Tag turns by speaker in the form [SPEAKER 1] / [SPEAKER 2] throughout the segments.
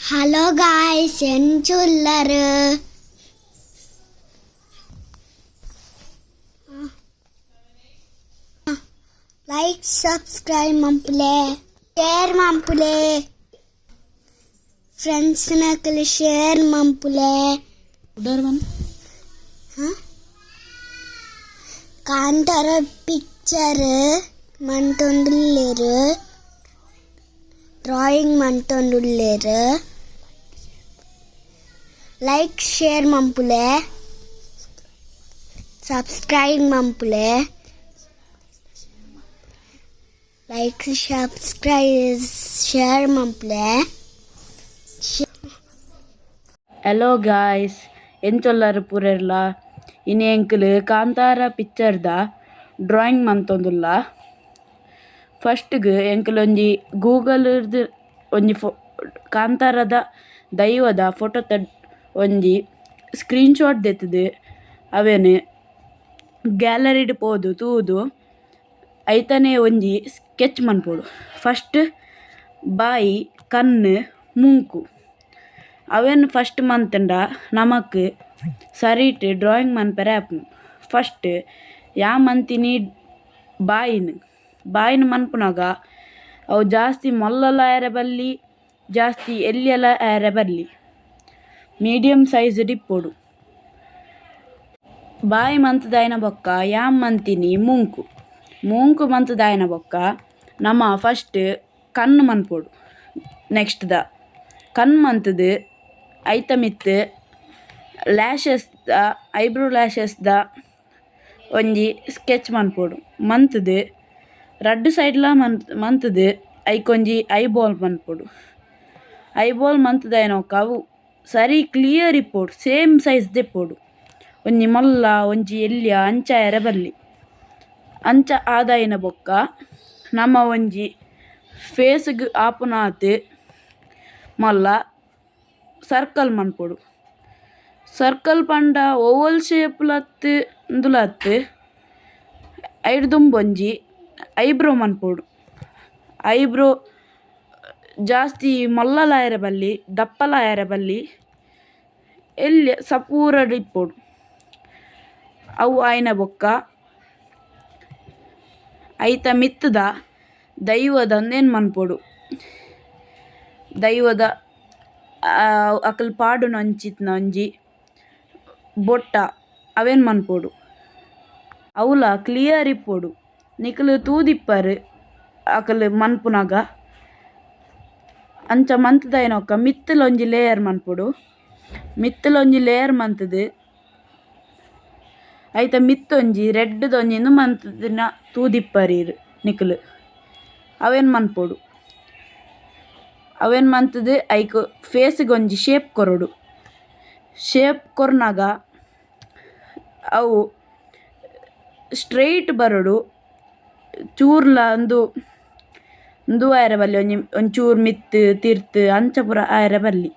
[SPEAKER 1] Hello guys എന്തുള്ളറ് like subscribe മമ്പുലേ share മമ്പുലേ ഫ്രണ്ട്സിനൊക്കെ
[SPEAKER 2] ഷെയർ മമ്പുലേ
[SPEAKER 1] കാന്തര పిక్చర్ మంటొందులేరు డ్రాయింగ్ మంటొందులేరు ಲೈಕ್ ಶೇರ್ ಮಂಪುಲೆ ಸಬ್ಸ್ಕ್ರೈಬ್ ಮಂಪುಲೆ ಲೈಕ್ ಸಬ್ಸ್ಕ್ರೈಬ್ ಶೇರ್ ಮಂಪುಲೆ
[SPEAKER 2] ಹಲೋ ಗಾಯ್ಸ್ ಎಂಚೊಲ್ಲರು ಪೂರಲ್ಲ ಇನ್ನು ಎಂಕಲ್ ಕಾಂತಾರ ಪಿಕ್ಚರ್ದ ಡ್ರಾಯಿಂಗ್ ಮಂತೊಂದುಲ್ಲ. ಫಸ್ಟ್ಗೆ ಎಂಕಲೊಂಜಿ ಗೂಗಲ್ದ ಒಂಜಿ ಫೋ ಕಾಂತಾರದ ದೈವದ ಫೋಟೋ ತೆಡ್ ಒಂಜಿ ಸ್ಕ್ರೀನ್ಶಾಟ್ ದೆತ್ತದೆ ಅವೆನ್ ಗ್ಯಾಲರಿಡ್ ಪೋದು, ತೂದು, ಐತನೆ ಒಂಜಿ ಸ್ಕೆಚ್ ಮನ್ಪೊಡು ಫಸ್ಟ್ ಬಾಯಿ, ಕಣ್ಣು, ಮುಂಕು. ಅವೆನ್ ಫಸ್ಟ್ ಮಂತುಂಡ ನಮಕ್ ಸರಿಟ್ ಡ್ರಾಯಿಂಗ್ ಮನ್ಪೆರೆ ಆಪುಂಡು ಫಸ್ಟ್ ಯಾ ಮಂತಿನಿ ಬಾಯಿನ್? ಬಾಯಿನ ಮನ್ಪುನಗ ಅವು ಜಾಸ್ತಿ ಮೊಲ್ಲಲ ಆಯರೆ ಬಲ್ಲಿ ಜಾಸ್ತಿ ಎಲ್ಯಲ ಆಯರೆ ಬಲ್ಲಿ ಮೀಡಿಯಮ್ ಸೈಜ್ ಇಪ್ಪೊಡು ಬಾಯಿ ಮಂತುದಾಯಿನ ಬೊಕ್ಕ, ಯಾಮ್ ಮಂತಿನಿ, ಮೂಂಕು. ಮೂಂಕು ಮಂತುದಾಯಿನ ಬೊಕ್ಕ ನಮ ಫಸ್ಟ್ ಕಣ್ಣು ಮನ್ಪೊಡು ನೆಕ್ಸ್ಟ್ ದ. ಕನ್ ಮಂತದು ಐತ ಮಿತ್ತ್ ದ, ಐಬ್ರೋ ದ ಒಂಜಿ ಸ್ಕೆಚ್ ಮನ್ಪೊಡು ಮಂತುದು ರಡ್ಡ್ ಸೈಡ್ಲ ಮಂತ್ ಮಂತುದು ಐಕೊಂಜಿ ಐಬಾಲ್ ಮನ್ಪೊಡು ಐಬಾಲ್ ಮಂತುದಾಯಿನೊಕ್ಕ ಅವು ಸರಿ ಕ್ಲಿಯರ್ ಇಪ್ಪೊಡು ಸೇಮ್ ಸೈಜ್ ದೆಪ್ಪೊಡು ಒಂಜಿ ಮಲ್ಲ, ಒಂಜಿ ಎಲ್ಯ, ಅಂಚ ಎರ ಬರಲಿ ಅಂಚ ಆದಾಯಿನ ಬೊಕ್ಕ ನಮ ಒಂಜಿ ಫೇಸ್ಗ್ ಆಪುನಾತೆ ಮಲ್ಲ ಸರ್ಕಲ್ ಮನ್ಪೊಡು. ಸರ್ಕಲ್ ಪಂಡ ಓವಲ್ ಶೇಪ್ಲತ್ತು ಉಂದುಲತ್ ಐಡ್ದುಂಬೊಂಜಿ ಐಬ್ರೋ ಮನ್ಪೊಡು. ಐಬ್ರೋ ಜಾಸ್ತಿ ಮೊಲ್ಲಲ ಆಯರೆ ಬಲ್ಲಿ ದಪ್ಪಲ ಆಯರೆ ಬಲ್ಲಿ ಎಲ್ಲಿ ಸಪೂರ ಇಪ್ಪೊಡು ಅವು ಆಯ್ನ ಬೊಕ್ಕ. ಐತ ಮಿತ್ತದ ದೈವದ ಅಂದೇನು ಮನ್ಪೊಡು. ದೈವದ ಅಕಲ್ ಪಾಡು ನಂಚಿತ್ ನಂಜಿ, ಬೊಟ್ಟ, ಅವೇನು ಮನ್ಪೊಡು. ಅವಲ ಕ್ಲಿಯರ್ ಇಪ್ಪೊಡು. ನಿಕಲು ತೂದಿಪ್ಪರ್ ಅಕಲ್ ಮನ್ಪುನಗ. ಅಂಚ ಮಂತುದಾಯಿನೊಕ್ಕ ಮಿತ್ತುಲ ಒಂಜಿ ಲೇಯರ್ ಮನ್ಪೊಡು. ಮಿತ್ತುಲ ಒಂಜಿ ಲೇಯರ್ ಮಂತುದು. ಐತ ಮಿತ್ತೊಂಜಿ ರೆಡ್ಡ್ದ ಒಂಜಿನ್ ಮಂತುದಿನ ತೂದಿಪ್ಪರೆರ್ ನಿಕುಲು ಅವೆನ್ ಮನ್ಪೊಡು? ಅವೆನ್ ಮಂತುದು? ಐಕ್ ಫೇಸ್ ಒಂಜಿ ಶೇಪ್ ಕೊರೊಡು. ಶೇಪ್ ಕೊರ್ನಗ ಅವು ಸ್ಟ್ರೈಟ್ ಬರೊಡು. ಚೂರ್ಲ ಉಂದು ಉಂದು ಆಯರೆ ಬಲ್ಲಿ ಒಂಜಿ ಒಂಚೂರು ಮಿತ್ತ್ ತಿರ್ತ್ ಅಂಚ ಪೂರ ಆಯರೆ ಬಲ್ಲಿ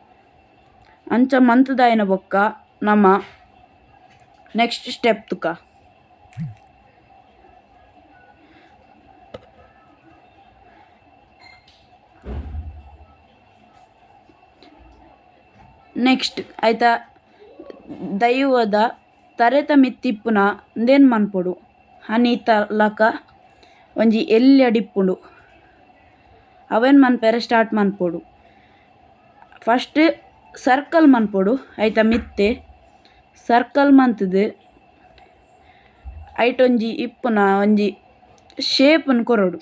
[SPEAKER 2] ಅಂಚ ಮಂತುದಾಯಿನ ಬೊಕ್ಕ ನಮ ನೆಕ್ಸ್ಟ್ ಸ್ಟೆಪ್ ತುಕ ನೆಕ್ಸ್ಟ್ ಐತ ದೈವದ ತರೆತ ಮಿತ್ತಿಪ್ಪುನ ಉಂದೆನ್ ಮನ್ಪೊಡು ಹನಿ ತಲಕ ಒಂಜಿ ಎಲ್ಯ ಅವೆನ್ ಮನ್ಪರೆ ಸ್ಟಾರ್ಟ್ ಮನ್ಪೊಡು ಫಸ್ಟ್ ಸರ್ಕಲ್ ಮನ್ಪೊಡು ಐತ ಮಿತ್ತೆ. ಸರ್ಕಲ್ ಮಂತುದು ಐಟ್ ಒಂಜಿ ಇಪ್ಪುನ ಒಂಜಿ ಶೇಪ್ನ್ ಕೊರೊಡು.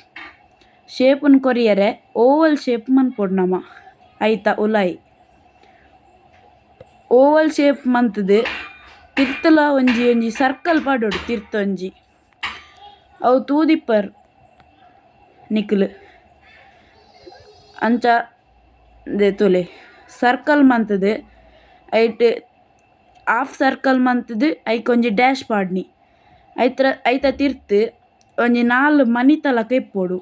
[SPEAKER 2] ಶೇಪ್ನ್ ಕೊರಿಯರೆ ಓವಲ್ ಶೇಪ್ ಮನ್ಪೊಡು ನಮ, ಐತ ಉಲಾಯಿ. ಓವಲ್ ಶೇಪ್ ಮಂತುದು ತಿರ್ತುಲ ಒಂಜಿ ಒಂಜಿ ಸರ್ಕಲ್ ಪಾಡೊಡು ತಿರ್ತೊಂಜಿ ಅವು ತೂದಿಪ್ಪರ್ ನಿಕುಲು. ಅಂಚ ದೇತುಲೆ ಸರ್ಕಲ್ ಮಂತುದು ಐಟ್ ಹಾಫ್ ಸರ್ಕಲ್ ಮಂತುದು ಐಕ್ ಒಂಜಿ ಡ್ಯಾಶ್ ಪಾಡ್ನಿ. ಐತ್ರ, ಐತ ತಿರ್ತ್ ಒಂಜಿ ನಾಲ್ ಮನಿತಲಕ ಇಪ್ಪೊಡು.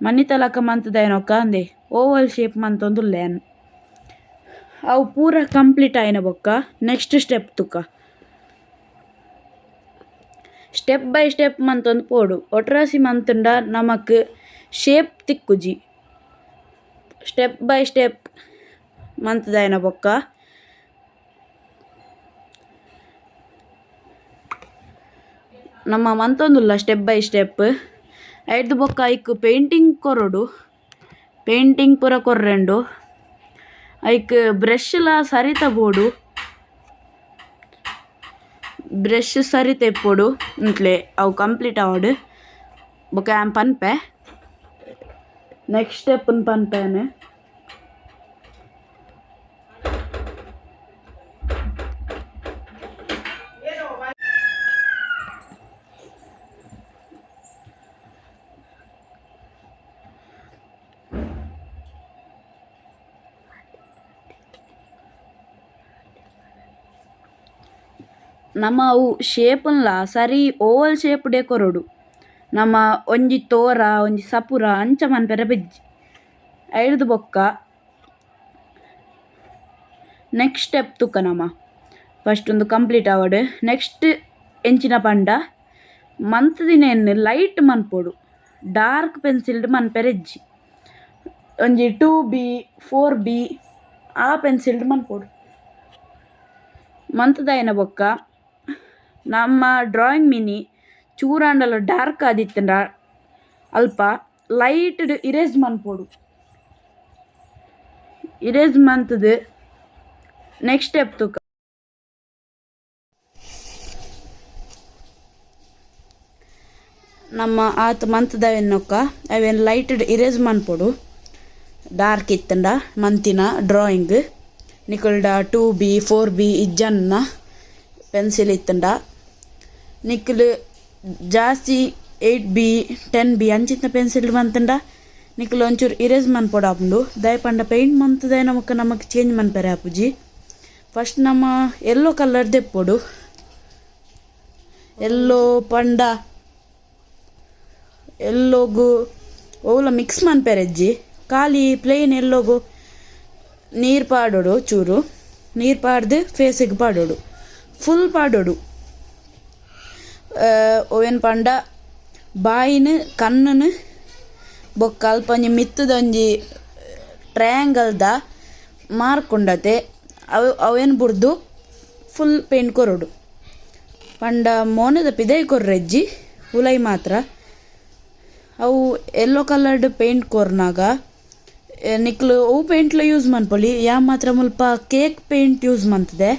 [SPEAKER 2] ಮನಿತಲಕ ಮಂತುದಾಯಿನೊಕ್ಕ ಅಂದೆ, ಓವಲ್ ಶೇಪ್ ಮಂತೊಂದುಲ್ಲೆನ್ ಅವು ಪೂರ ಕಂಪ್ಲೀಟ್ ಆಯಿನ ಬೊಕ್ಕ, ನೆಕ್ಸ್ಟ್ ಸ್ಟೆಪ್ ತುಕ. ಸ್ಟೆಪ್ ಬೈ ಸ್ಟೆಪ್ ಮಂತೊಂದು ಪೋಡು. ಒಟ್ರಾಸಿ ಮಂತುಂಡ ನಮಕ್ ಶೇಪ್ ತಿಕ್ಕುಜಿ. ಸ್ಟೆಪ್ ಬೈ ಸ್ಟೆಪ್ ಮಂತದಾಯನ ಬೊಕ್ಕ. ನಮ್ಮ ಮಂತೊಂದುಲ್ಲ ಸ್ಟೆಪ್ ಬೈ ಸ್ಟೆಪ್ ಐದು ಬೊಕ್ಕ ಐಕ್ ಪೇಂಟಿಂಗ್ ಕೊರಡು. ಪೇಂಟಿಂಗ್ ಪೂರ ಕೊರ್ರೆಂಡು. ಐಕ್ ಬ್ರಷ್ಲ ಸರಿತ ಬೋಡು. ಬ್ರಷ್ ಸರಿ ತೆಪ್ಪೊಡು ಇಂತ್ಲೆ ಅವು ಕಂಪ್ಲೀಟ್ ಆವಡು. ಬೊಕ್ಕ ಆ್ಯಮ್ ಪನ್ಪೆ. ನೆಕ್ಸ್ಟ್ ಸ್ಟೆಪ್ ಪನ್ಪೆನೆ ನಮ್ಮ ಅವು ಶೇಪುನ್ಲ ಸರಿ ಓವಲ್ ಶೇಪ್ಡೆ ಕೊರೊಡು ನಮ್ಮ ಒಂಜಿ ತೋರ, ಒಂಜಿ ಸಪುರ ಅಂಚ ಮನ್ಪೆರೆ ಬೆಜ್ಜಿ ಐಡ್ದು ಬೊಕ್ಕ. ನೆಕ್ಸ್ಟ್ ಸ್ಟೆಪ್ ತುಕ್ಕ ನಮ. ಫಸ್ಟ್ ಒಂದು ಕಂಪ್ಲೀಟ್ ಆವಡ್. ನೆಕ್ಸ್ಟ್ ಎಂಚಿನ ಪಂಡ. ಮಂತ್ ದಿನ ಎನ್ನು ಲೈಟ್ ಮನ್ಪೊಡು ಡಾರ್ಕ್ ಪೆನ್ಸಿಲ್ಡ್ ಮನ್ಪೆರೆಜ್ಜಿ ಒಂಜಿ ಟೂ ಬಿ ಫೋರ್ ಬಿ ಆ ಪೆನ್ಸಿಲ್ಡ್ ಮನ್ಪೊಡು ಮಂತದಾಯನ ಬೊಕ್ಕ. ನಮ್ಮ ಡ್ರಾಯಿಂಗ್ ಮಿನಿ ಚೂರಾಂಡಲ ಡಾರ್ಕ್ ಆದಿತ್ತಂಡ ಅಲ್ಪ ಲೈಟ್ಡ್ ಇರೇಸ್ ಮನ್ಪೊಡು ಇರೇಜ್ ಮಂತುದು ನೆಕ್ಸ್ಟ್ ಸ್ಟೆಪ್ ತುಕ. ನಮ್ಮ ಆತ ಮಂತದವೆನ್ನೊಕ್ಕ ಅವೇನು ಲೈಟ್ಡ್ ಇರೇಜ್ ಮನ್ಪೊಡು ಡಾರ್ಕ್ ಇತ್ತಂಡ ಮಂತಿನ ಡ್ರಾಯಿಂಗ್. ನಿಕಲ್ಡ ಟೂ ಬಿ, ಫೋರ್ ಬಿ ಇಜ್ಜನ್ನ ಪೆನ್ಸಿಲ್ ಇತ್ತಂಡ ನಿಕ್ಕಲ್ ಜಾಸ್ತಿ ಏಯ್ಟ್ ಬಿ, ಟೆನ್ ಬಿ ಅಂಚಿತ್ತ ಪೆನ್ಸಿಲ್ ಮಂತಂಡ ನಿಕ್ಕಲ್ ಒಂಚೂರು ಇರೇಸ್ ಮನ್ಪೊಡು ಆಪುಂಡು. ದಯಪಂಡ ಪೇಂಟ್ ಮಂತದ ನಮಕ್ ನಮಕ್ ಚೇಂಜ್ ಮನ್ಪೆರೆ ಆಪುಜಿ. ಫಸ್ಟ್ ನಮ್ಮ ಎಲ್ಲೋ ಕಲರ್ ದೆಪ್ಪೊಡು ಎಲ್ಲೋ ಪಂಡ. ಎಲ್ಲೋಗು ಓಲ ಮಿಕ್ಸ್ ಮನ್ಪೆರೆಜ್ಜಿ ಖಾಲಿ ಪ್ಲೇನ್ ಎಲ್ಲೋಗು ನೀರು ಪಾಡೋಡು ಚೂರು. ನೀರು ಪಾಡ್ದು ಫೇಸಿಗೆ ಪಾಡೋಡು. ಫುಲ್ ಪಾಡೋಡು. ಒವೆನ್ ಪಂಡ ಬಾಯಿನ ಕಣ್ಣನು ಬೊಕ್ಕ ಅಲ್ಪ ಒಂಜಿ ಮಿತ್ತುದೊಂಜಿ ಟ್ರಯಾಂಗಲ್ದ ಮಾರ್ಕ್ ಉಂಡತೆ ಅವು ಅವೇನು ಬುರ್ದು ಫುಲ್ ಪೇಂಟ್ ಕೊರೊಡು ಪಂಡ ಮೋನದ ಪಿದೈ ಕೊರ್ರೆಜ್ಜಿ ಉಲೈ ಮಾತ್ರ ಅವು ಎಲ್ಲೋ ಕಲರ್ಡ್ ಪೇಂಟ್ ಕೊರ್ನಾಗ ನಿಕ್ಲು ನಿಕ್ಲು ಅವು ಪೇಂಟ್ಲ ಯೂಸ್ ಮನ್ಪೊಲಿ ಯಾ ಮಾತ್ರ ಮುಲ್ಪ ಕೇಕ್ ಪೇಂಟ್ ಯೂಸ್ ಮಂತದೆ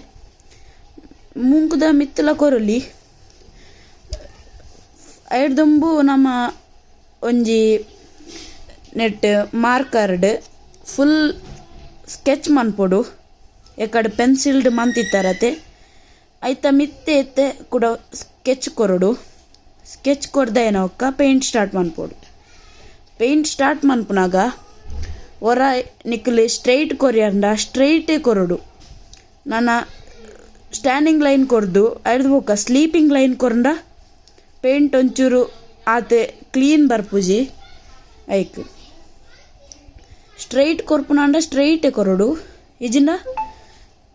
[SPEAKER 2] ಮುಂಕುದ ಮಿತ್ತಲ ಕೊರೊಲಿ ಐಡ್ದುಂಬು ನಮ್ಮ ಒಂಜಿ ನೆಟ್, ಮಾರ್ಕರ್ಡ್, ಫುಲ್ ಸ್ಕೆಚ್ ಮನ್ಪೊಡು. ಎಕಡೆ ಪೆನ್ಸಿಲ್ಡ್ ಮಂತಿತ್ತರತೆ ಐತ ಮಿತ್ತೆ ಎತ್ತೆ ಕೂಡ ಸ್ಕೆಚ್ ಕೊರಡು. ಸ್ಕೆಚ್ ಕೊರ್ದ ಏನೋಕ್ಕ ಪೇಂಟ್ ಸ್ಟಾರ್ಟ್ ಮನ್ಪೊಡು. ಪೇಂಟ್ ಸ್ಟಾರ್ಟ್ ಮನ್ಪುನಾಗ ಹೊರ ನಿಕ್ಲೆ ಸ್ಟ್ರೈಟ್ ಕೊರಿಯಂಡ, ಸ್ಟ್ರೈಟೇ ಕೊರಡು. ನನ್ನ ಸ್ಟ್ಯಾಂಡಿಂಗ್ ಲೈನ್ ಕೊರ್ದು ಐಡ್ದು ಬೊಕ್ಕ ಸ್ಲೀಪಿಂಗ್ ಲೈನ್ ಕೊರಂಡ ಪೇಂಟ್ ಒಂಚೂರು ಆತೆ ಕ್ಲೀನ್ ಬರ್ಪುಜಿ. ಐಕ್. ಸ್ಟ್ರೈಟ್ ಕೊರ್ಪುನಾಂಡ ಸ್ಟ್ರೈಟೇ ಕೊರಡು. ಇಜಿಂಡ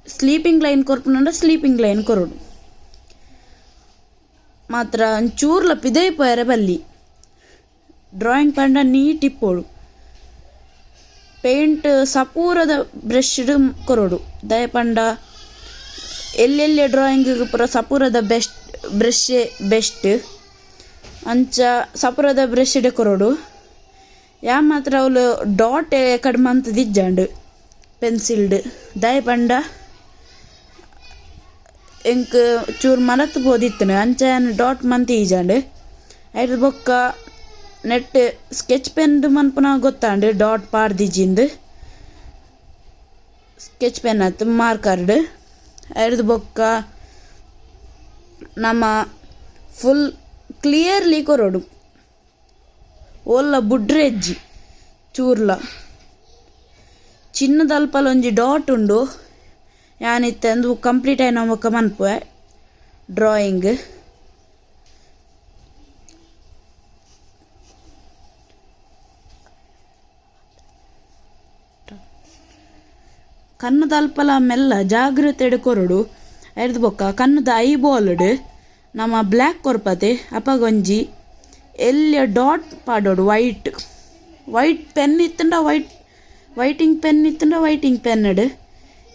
[SPEAKER 2] ಸ್ಲೀಪಿಂಗ್ ಲೈನ್ ಕೊರ್ಪುನಾಂಡ ಸ್ಲೀಪಿಂಗ್ ಲೈನ್ ಕೊರಡು. ಮಾತ್ರ ಒಂಚೂರ್ಲ ಪಿದೇ ಪೋಯರೆ ಬಲ್ಲಿ. ಡ್ರಾಯಿಂಗ್ ಪಂಡ ನೀಟ್ ಇಪ್ಪೋಡು ಪೇಂಟ್ ಸಪೂರದ ಬ್ರಷ್ ಕೊರಡು. ದಯಪಂಡ ಎಲ್ಲೆಲ್ಲೆ ಡ್ರಾಯಿಂಗ್ ಪೂರ ಸಪೂರದ ಬೆಸ್ಟ್ ಬ್ರಷೇ ಬೆಸ್ಟ್. ಅಂಚ ಸಪುರದ ಬ್ರಷ್ ಕೊರೋಡು ಯಾ ಮಾತ್ರ ಅವಳು ಡಾಟ್ ಕಡಿಮೆ ಅಂತ ಪೆನ್ಸಿಲ್ಡ್. ಪೆನ್ಸಿಲ್ಡ್ ದಯಪಂಡ ಎಂಕ್ ಚೂರು ಬೋದಿತ್ತನು ಅಂಚ ಡಾಟ್ ಮಂತ್ ಈಜಾಂಡು. ಐದು ಬೊಕ್ಕ ನೆಟ್ ಸ್ಕೆಚ್ ಪೆನ್ ಮನ್ಪುನ ಗೊತ್ತಾಂಡು. ಡಾಟ್ ಪಾಡ್ದಿಜಿಂದು ಸ್ಕೆಚ್ ಪೆನ್ ಅತ್ತು ಮಾರ್ಕರ್ಡ್. ಐದು ಬೊಕ್ಕ ನಮ್ಮ ಫುಲ್ ಕ್ಲಿಯರ್ಲಿ ಕೊರೊಡು. ಓಲ್ಲ ಬುಡ್ರೆಜ್ಜಿ ಚೂರ್ಲ. ಚಿನ್ನದಲ್ಪಲ ಒಂಜಿ ಡಾಟ್ ಉಂಡು. ಯಾನಿತ್ತೆ ಅಂದು ಕಂಪ್ಲೀಟ್ ಆಯ್ನ ಬೊಕ್ಕ ಮನ್ಪುವೆ ಡ್ರಾಯಿಂಗ್ ಕನ್ನದ ಅಲ್ಪಲ ಮೆಲ್ಲ ಜಾಗ್ರತೆ ಕೊರಡು. ಬೊಕ್ಕ. ಕನ್ನದ ಐ ಬಾಲ್ಡ್. ನಮ್ಮ ಬ್ಲ್ಯಾಕ್ ಕೊರ್ಪತೆ, ಅಪಗೊಂಜಿ. ಎಲ್ಲಿಯ ಡಾಟ್ ಪಾಡೋಡು, ವೈಟ್. ವೈಟ್ ಪೆನ್ ಇತ್ತಂಡ ವೈಟ್, ವೈಟಿಂಗ್ ಪೆನ್ ಇತ್ತಂಡ ವೈಟಿಂಗ್ ಪೆನ್ನಡ್.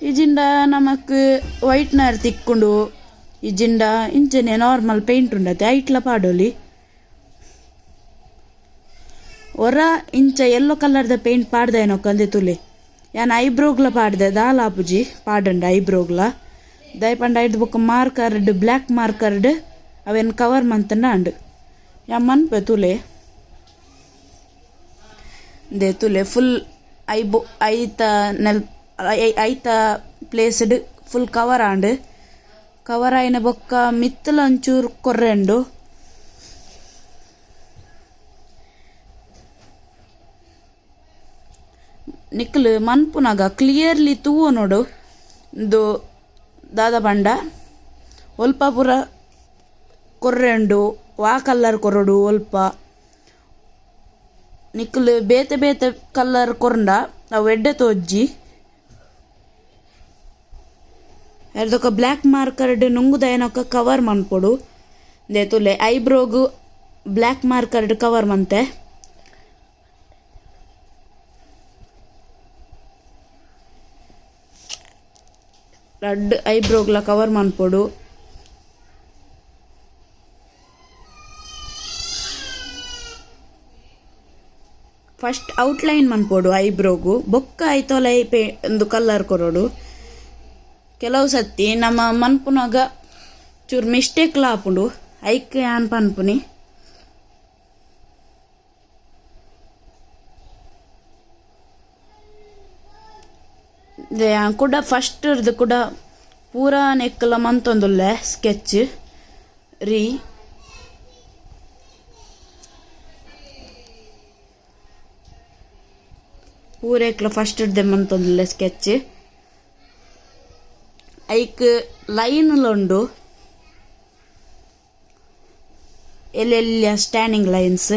[SPEAKER 2] ಇಜಿಂಡ ನಮಕ್ ವೈಟ್ನರ್ ತಿಕ್ಕೊಂಡು. ಇಜಿಂಡ ಇಂಚನೆ ನಾರ್ಮಲ್ ಪೇಂಟ್ ಉಂಡತೆ, ಐಟ್ಲ ಪಾಡೋಲಿ. ಒರ ಇಂಚ ಯೆಲ್ಲೋ ಕಲರ್ದ ಪೇಂಟ್ ಪಾಡ್ದೇನೋ ಕಂದೆ ತುಲೆ. ಯಾನ್ ಐಬ್ರೋಗ್ಲ ಪಾಡ್ದೆ ದಾಲಾಪುಜಿ ಪಾಡಂಡ ಐಬ್ರೋಗ್ಲ. ದಯಪಂಡ ಬೊಕ್ಕ ಮಾರ್ಕರ್ಡ್, ಬ್ಲ್ಯಾಕ್ ಮಾರ್ಕರ್ಡ್, ಅವೆನ್ ಕವರ್ ಮಂತನ ಅಂಡ್. ಯಮ್ಮನ್ ಬೆತುಲೆ ದೇತುಲೆ ಫುಲ್ ಐ ಐಬೊ, ಐತ ನೆಲ್ ಐತ ಪ್ಲೇಸ್ಡ್ ಫುಲ್ ಕವರ್ ಆಂಡ್ ಕವರ್ ಆಯ್ನ ಬೊಕ್ಕ ಮಿತ್ತಲ ಒಂಚೂರು ಕೊರ್ರೆಂಡು ನಿಕ್ಲು ಮನ್ಪುನಾಗ ಕ್ಲಿಯರ್ಲಿ ತೂವು ನೋಡು. ಇದು ದಾದ ಪಂಡ ಒಲ್ಪ ಪೂರ ಕೊರ್ರೆಂಡು ವಾ ಕಲ್ಲರ್ ಕೊರಡು, ಒಲ್ಪ ನಿಕ್ಲು ಬೇತೆ ಬೇತೆ ಕಲ್ಲರ್ ಕೊರಂಡ, ಅವು ಎಡ್ಡೆ ತೋಜ್ಜಿ. ಎರಡೊಕ್ಕ ಬ್ಲ್ಯಾಕ್ ಮಾರ್ಕರ್ಡ್ ನುಂಗುದ ಏನೊಕ್ಕ ಕವರ್ ಮನ್ಪೊಡು. ದೇತುಲೆ ಐಬ್ರೋಗು ಬ್ಲ್ಯಾಕ್ ಮಾರ್ಕರ್ಡ್ ಕವರ್ ಮಂತೆ. ರಡ್ ಐಬ್ರೋಗ್ಲ ಕವರ್ ಮನ್ಪೊಡು ಫಸ್ಟ್ ಔಟ್ಲೈನ್ ಮನ್ಪೊಡು ಐಬ್ರೋಗು. ಬೊಕ್ಕ ಐತೊಲೆ ಪೇ ಒಂದು ಕಲ್ಲರ್ ಕೊರೋಡು ಕೆಲವು ಸತಿ ನಮ್ಮ ಮನ್ಪುನಾಗ ಚೂರು ಮಿಸ್ಟೇಕ್ಲ ಹಾಪುಂಡು ಐಕ್ ಯಾನ್ ಪನ್ಪುನಿ. ಕೂಡ ಫಸ್ಟ್ ಇರ್ದು ಕೂಡ ಪೂರ ನೆಕ್ಕಲ ಮಂತೊಂದುಲ್ಲೆ ಸ್ಕೆಚ್ ರೀ. ಪೂರೆಕ್ಲ ಫಸ್ಟ್ ಇರ್ದೆ ಮಂತೊಂದುಲ್ಲೆ ಸ್ಕೆಚ್ ಐಕ್ ಲೈನ್ಲುಂಡು. ಎಲ್ಲೆಲ್ಲ ಸ್ಟ್ಯಾಂಡಿಂಗ್ ಲೈನ್ಸ್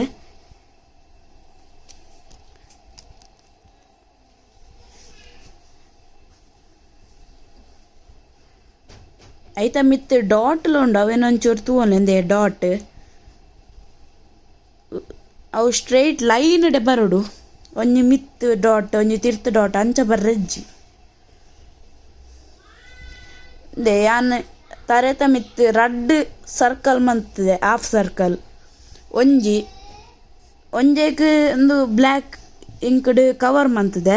[SPEAKER 2] ಐತ ಮಿತ್ ಡಾಟ್ಲು ಉಂಡು, ಅವೇನೊಂಚೂರು ತೂವೊಂದೆ ಡಾಟ್. ಅವು ಸ್ಟ್ರೈಟ್ ಲೈನ್ ಡೆ ಬರೋಡು. ಒಂಜಿ ಮಿತ್ ಡಾಟ್ ಒಂಜಿ ತಿರ್ತ್ ಡಾಟ್ ಅಂಚ ಬರ್ರೆಜ್ಜಿ. ದೆ, ಯಾನ್ ತರೆತ ಮಿತ್ ರಡ್ ಸರ್ಕಲ್ ಮಂತದೆ ಹಾಫ್ ಸರ್ಕಲ್. ಒಂಜಿ, ಒಂಜೇಕ್ ಒಂದು ಬ್ಲ್ಯಾಕ್ ಇಂಕ್ಡ್ ಕವರ್ ಮಂತದೆ.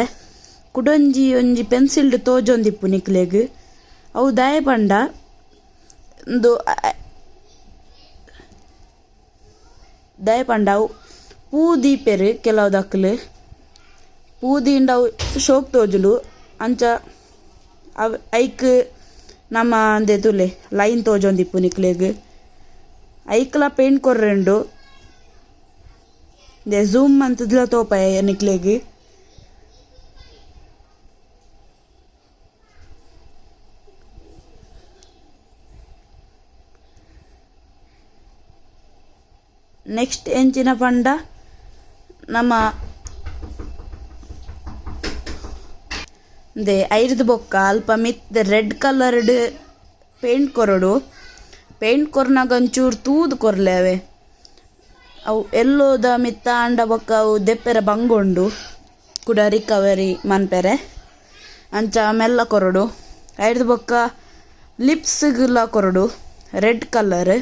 [SPEAKER 2] ಕುಡೊಂಜಿ, ಒಂಜಿ ಪೆನ್ಸಿಲ್ಡ್ ತೋಜೊಂದಿಪ್ಪು ನಿಕ್ಲೆಗ್. ಅವು ದಾಯ ಪಂಡ. ದಯ ಪಂಡಾವು ಪೂ ದೀಪೆರು ಕೆಲವು ದಕ್ಕಲು ಪೂ ದೀಂಡವು ಶೋಕ್ ತೋಜುಲು, ಅಂಚ ಅವ್, ಐಕ್ ನಮ್ಮ ಅಂದೆ ಲೈನ್ ತೋಜೊಂದಿಪ್ಪು ನಿಕ್ಲೆಗ್. ಐಕ್ಲ ಪೇಂಟ್ ಕೊರ್ರೆಂಡು, ದೆ ಝೂಮ್ ಅಂತದ್ಲ ತೋಪಾಯ ನಿಕ್ಲೆಗ್. ನೆಕ್ಸ್ಟ್ ಎಂಚಿನ ಪಂಡ ನಮ್ಮ ದೇ ಐರ್ದು ಬೊಕ್ಕ ಅಲ್ಪ ಮಿತ್ ರೆಡ್ ಕಲರ್ಡ್ ಪೇಂಟ್ ಕೊರಡು. ಪೇಂಟ್ ಕೊರ್ನಾಗ ಒಂಚೂರು ತೂದು ಕೊರ್ಲೇವೆ ಅವೆ. ಎಲ್ಲೋದ ಮಿತ್ತ ಅಂಡ ಬೊಕ್ಕ ಅವು ದೆಪ್ಪೆರ ಬಂಗೊಂಡು, ಕೂಡ ರಿಕವರಿ ಮನ್ಪೆರೆ. ಅಂಚ ಮೆಲ್ಲ ಕೊರಡು. ಐರ್ದು ಬೊಕ್ಕ ಲಿಪ್ಸ್ಗೆಲ್ಲ ಕೊರಡು, ರೆಡ್ ಕಲರ್.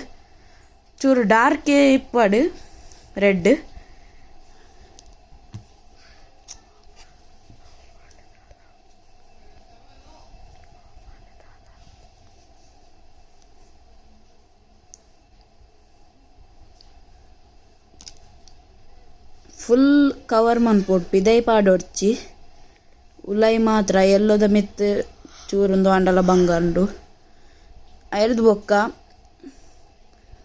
[SPEAKER 2] ಚೂರು ಡಾರ್ಕೆ ಇಪ್ಪಡು ರೆಡ್ ಫುಲ್ ಕವರ್ ಮನ್ಪೊಡು ಪಿದೈ ಪಾಡೊಡ್ಚಿ ಉಲೈ ಮಾತ್ರ ಎಲ್ಲೋದ ಮಿತ್ ಚೂರೊಂದು ಅಂಡಲ ಬಂಗಂಡು ಐರ್ದು ಬೊಕ್ಕ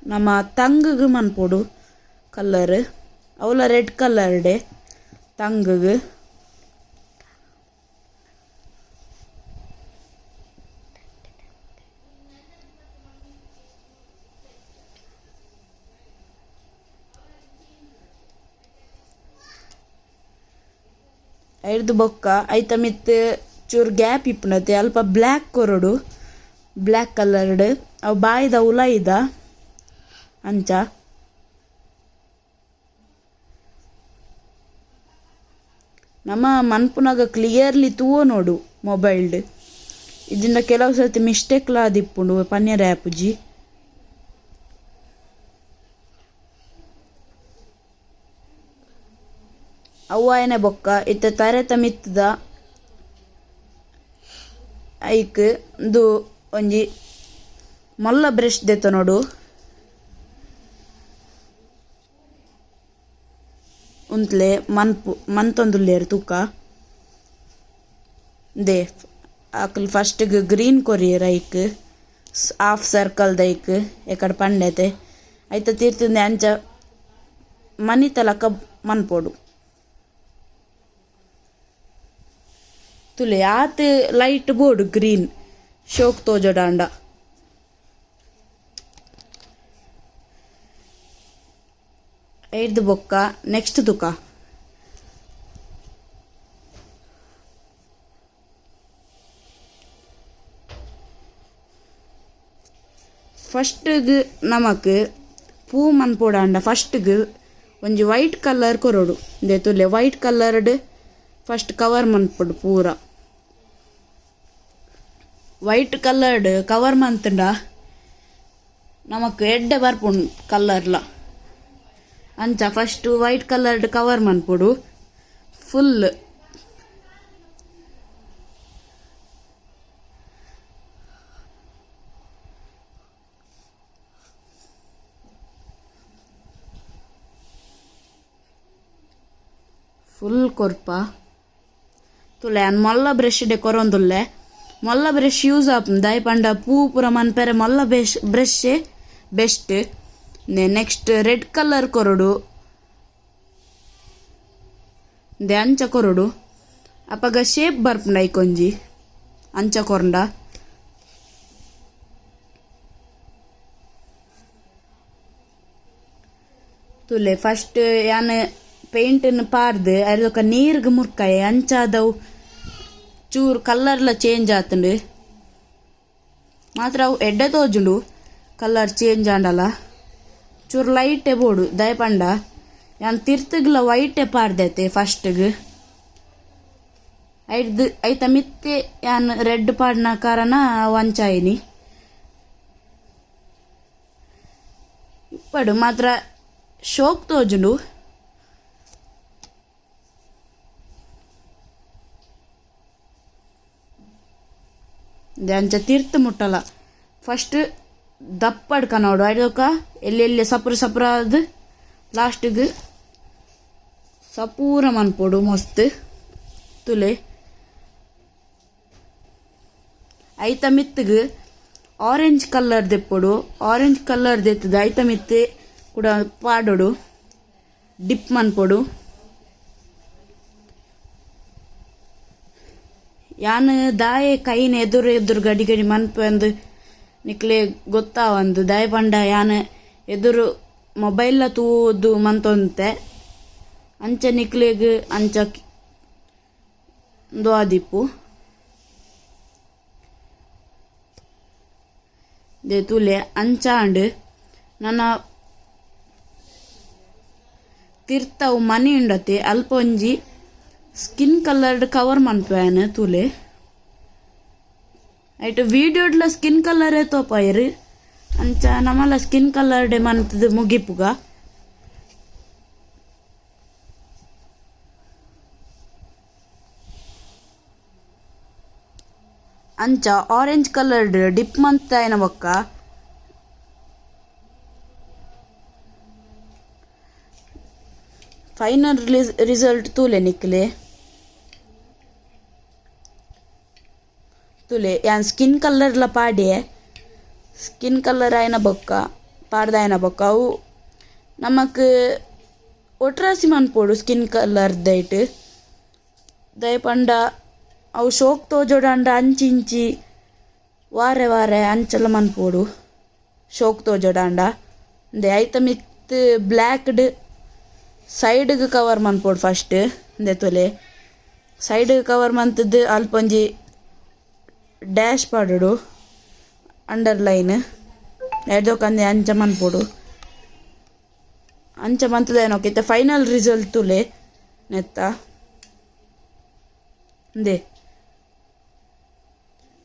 [SPEAKER 2] ನಮ್ಮ ತಂಗಗ್ ಮನ್ಪೊಡು ಕಲ್ಲರ್. ಅವಲ ರೆಡ್ ಕಲರ್ಡೆ ತಂಗಗ್. ಐರ್ದು ಬೊಕ್ಕ ಐತ ಮಿತ್ ಚೂರು ಗ್ಯಾಪ್ ಇಪ್ಪುನತೆ ಅಲ್ಪ ಬ್ಲ್ಯಾಕ್ ಕೊರಡು, ಬ್ಲ್ಯಾಕ್ ಕಲರ್ಡ್ ಅವು ಬಾಯ್ದ ಉಲಾಯ್ದ ಅಂಚ ನಮ್ಮ ಮನ್ಪುನಾಗ ಕ್ಲಿಯರ್ಲಿ ತೂವೋ ನೋಡು ಮೊಬೈಲ್ಡ್ ಇದಿಂದ ಕೆಲವು ಸರ್ತಿ ಮಿಸ್ಟೇಕ್ಲ ಆದಿಪ್ಪುಂಡು ಪನ್ಯರ ಆ್ಯಪುಜಿ ಅವ್ವಾಯನೆ ಬೊಕ್ಕ, ಇತ್ತ ತರೆತ ತಮಿತ್ತದ ಐಕ್ ಇಂದು ಒಂಜಿ ಮಲ್ಲ ಬ್ರಷ್ ದೆತ್ತ ನೋಡು. ಉಂತ್ಲೆ ಮನ್ಪು ಮಂತೊಂದುಲ್ಲೇರು ತೂಕ. ದೇ ಅಕ್ಲ್ ಫಸ್ಟ್ಗ್ ಗ್ರೀನ್ ಕೊರಿಯರ್ ಐಕ್ ಆಫ್ ಸರ್ಕಲ್ ದೈಕ್, ಎಕಡೆ ಪಂಡೆತೆ. ಐತ ತೀರ್ತಿಂದೆ ಅಂಚ ಮನಿ ತಲಕ ಮನ್ಪೊಡು ತುಲೆ ಆತ್ ಲೈಟ್ ಬೋರ್ಡ್ ಗ್ರೀನ್ ಶೋಕ್ ತೋಜೋಡಾಂಡ ಐದು ಬೊಕ್ಕ ನೆಕ್ಸ್ಟ್ ತುಕ ಫಸ್ಟ್ಗ್ ನಮಕ್ ಪೂ ಮನ್ಪೋಡಾಂಡ ಫಸ್ಟ್ಗ್ ಒಂಜಿ ವೈಟ್ ಕಲರ್ ಕೊರೋಡು ಇಂದೆ ತುಲೆ ವೈಟ್ ಕಲರ್ಡ್ ಫಸ್ಟ್ ಕವರ್ ಮನ್ಪೊಡು ಪೂರ ವೈಟ್ ಕಲರ್ಡ್ ಕವರ್ ಮಂತುಂಡ ನಮಕ್ ಎಡ್ಡೆ ಬರ್ಪುಂಡು ಕಲರ್ಲ ಅಂಚ ಫಸ್ಟ್ ವೈಟ್ ಕಲರ್ಡ್ ಕವರ್ ಮನ್ಪೊಡು ಫುಲ್ ಫುಲ್ ಕೊರ್ಪ ತುಲೆ, ಅನ್ ಮೊಲ್ಲ ಬ್ರಷ್ ಡೆ ಕೊರೊಂದುಲ್ಲೆ ಮೊಲ್ಲ ಬ್ರಷ್ ಯೂಸ್ ಆಪ್, ದಾಯ್ ಪಂಡ ಪೂ ಪೂರ ಮನ್ಪೆರೆ ಮೊಲ್ಲ brush brush best next red colour ಕೊರಡು. ದೆ, ಅಂಚ ಕೊರಡು. ಅಪಗ ಶೇಪ್ ಬರ್ಪುಂಡ ಐಕೊಂಜಿ ಅಂಚ ಕೊರಂಡ. ತುಲೆ ಫಸ್ಟ್ ಯಾನ್ ಪೇಂಟನ್ನು ಪಾರ್ದು ಅದೊಕ ನೀರ್ಗ್ ಮುರ್ಕಾಯ ಅಂಚಾದವು ಚೂರು ಕಲ್ಲರ್ಲ ಚೇಂಜ್ ಆತುಂಡು. ಮಾತ್ರ ಅವು ಎಡ್ಡೆ ತೋಜುಂಡು. ಕಲರ್ ಚೇಂಜ್ ಆಂಡಲ. ಚೂರು ಲೈಟೆ ಬೋಡು ದಯಪಂಡ. ಯಾನ್ ತಿರ್ತಗ್ಲ ವೈಟೆ ಫಸ್ಟ್ ಫಸ್ಟ್ಗ್. ಐದು ಐತ ಮಿತ್ತೆ ಯಾನ್ ರೆಡ್ ಪಾಡ್ನ ಕಾರಣ ವಂಚಾಯಿನಿ. ಇಪ್ಪಡು ಮಾತ್ರ ಶೋಕ್ ತೋಜುಂಡು ಅಂಚ ತೀರ್ಥ ಮುಟ್ಟಲ್ಲ ಫಸ್ಟ್ ದಪ್ಪಡ್ಕ ನೋಡು ಅಡೋಕ ಎಲ್ಲೆಲ್ಲಿ ಸಪ್ರ ಸಪ್ರ ಅದು? ಲಾಸ್ಟಿಗೆ ಸಪೂರ ಮನ್ಪೊಡು, ಮಸ್ತ್. ತುಲೆ. ಐತ ಮಿತ್ತಿಗೆ ಆರೆಂಜ್ ಕಲರ್ ದೆಪ್ಪಡು ಆರೆಂಜ್ ಕಲರ್ ದೆತ್ತದ ಐತ ಮಿತ್ತೆ ಕೂಡ ಪಾಡೋಡು. ಡಿಪ್ ಮನ್ಪೊಡು. ಯಾನ್ ದಾಯೆ ಕೈನ ಎದುರು ಎದುರು ಗಡಿ ಗಡಿ ಮನ್ಪಂದು ನಿಕ್ಲೆ ಗೊತ್ತಾವಂದು ದಯಪಂಡ ಯಾನ್ ಎದುರು ಮೊಬೈಲ್ಲ ತೂದು ಮಂತೊಂತೆ. ಅಂಚ ನಿಕ್ಲೆಗ್ ಅಂಚ ದ್ವಾದಿಪ್ಪು ದೆ ತುಲೆ ಅಂಚಾಂಡ್ ನನ್ನ ತಿರ್ತವು ಮನಿ ಉಂಡತೆ ಅಲ್ಪ ಒಂಜಿ ಸ್ಕಿನ್ ಕಲರ್ಡ್ ಕವರ್ ಮನ್ಪುವೆನ್ ತುಲೆ. ಐಟ್ ವೀಡಿಯೋಡ್ಲ ಸ್ಕಿನ್ ಕಲರೇ ತೋಪಾಯಿರು ಅಂಚ ನಮ್ಮಲ್ಲ ಸ್ಕಿನ್ ಕಲರ್ಡೆ ಮನ್ತದು ಮುಗಿಪುಗ. ಅಂಚ ಆರೆಂಜ್ ಕಲರ್ಡ್ ಡಿಪ್ ಮಂತಾಯನ ಬೊಕ್ಕ? ಫೈನಲ್ ರಿಸಲ್ಟ್ ತೂಲೆ ನಿಕ್ಲೆ. ತುಲೆ, ಯಾನ್ ಸ್ಕಿನ್ ಕಲರ್ಲ ಪಾಡೆ ಸ್ಕಿನ್ ಕಲರ್ ಆಯ್ನ ಬೊಕ್ಕ ಪಾಡ್ದಾಯನ ಬೊಕ್ಕ. ಅವು ನಮಕ್ ಒಟ್ರಾಸಿ ಮನ್ಪೋಡು ಸ್ಕಿನ್ ಕಲರ್ ದೈಟ್ ದಯಪಂಡ, ಅವು ಶೋಕ್ ತೋಜೋಡಂಡ ಅಂಚಿಂಚಿ ವಾರೆ ವಾರೆ ಅಂಚಲ ಮನ್ಪೋಡು. ಶೋಕ್ ತೋಜೋಡಾಂಡ. ದೆ ಐತ ಮಿತ್ ಬ್ಲ್ಯಾಕ್ಡ್ ಸೈಡ್ಗೆ ಕವರ್ ಮನ್ಪೋಡು ಫಸ್ಟ್. ಇಂದೆ ತೊಲೆ ಸೈಡ್ ಕವರ್ ಮಂತದ್ದು ಅಲ್ಪ ಒಂಜಿ ಡ್ಯಾಶ್ ಪಾಡೋಡು ಅಂಡರ್ಲೈನ್ ಎಡ್ದೋಕಂದೆ ಅಂಚ ಮನ್ಪೋಡು ಅಂಚ ಮಂತದೇನೋಕೈತೆ ಫೈನಲ್ ರಿಸಲ್ಟ್ ತುಲೆ ನೆತ್ತ ಇಂದೆ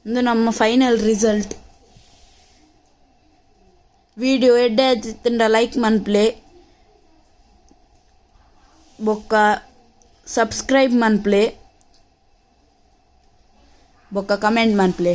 [SPEAKER 2] ಇದು ನಮ್ಮ ಫೈನಲ್ ರಿಸಲ್ಟ್ ವಿಡಿಯೋ ಎಡ್ಡೆ ಆಯ್ತಿಂಡ ಲೈಕ್ ಮನ್ಪ್ಲೆ ಬೊಕ್ಕ ಸಬ್ಸ್ಕ್ರೈಬ್ ಮನ್ಪ್ಲೆ ಬೊಕ್ಕ ಕಮೆಂಟ್ ಮನ್ಪ್ಲೆ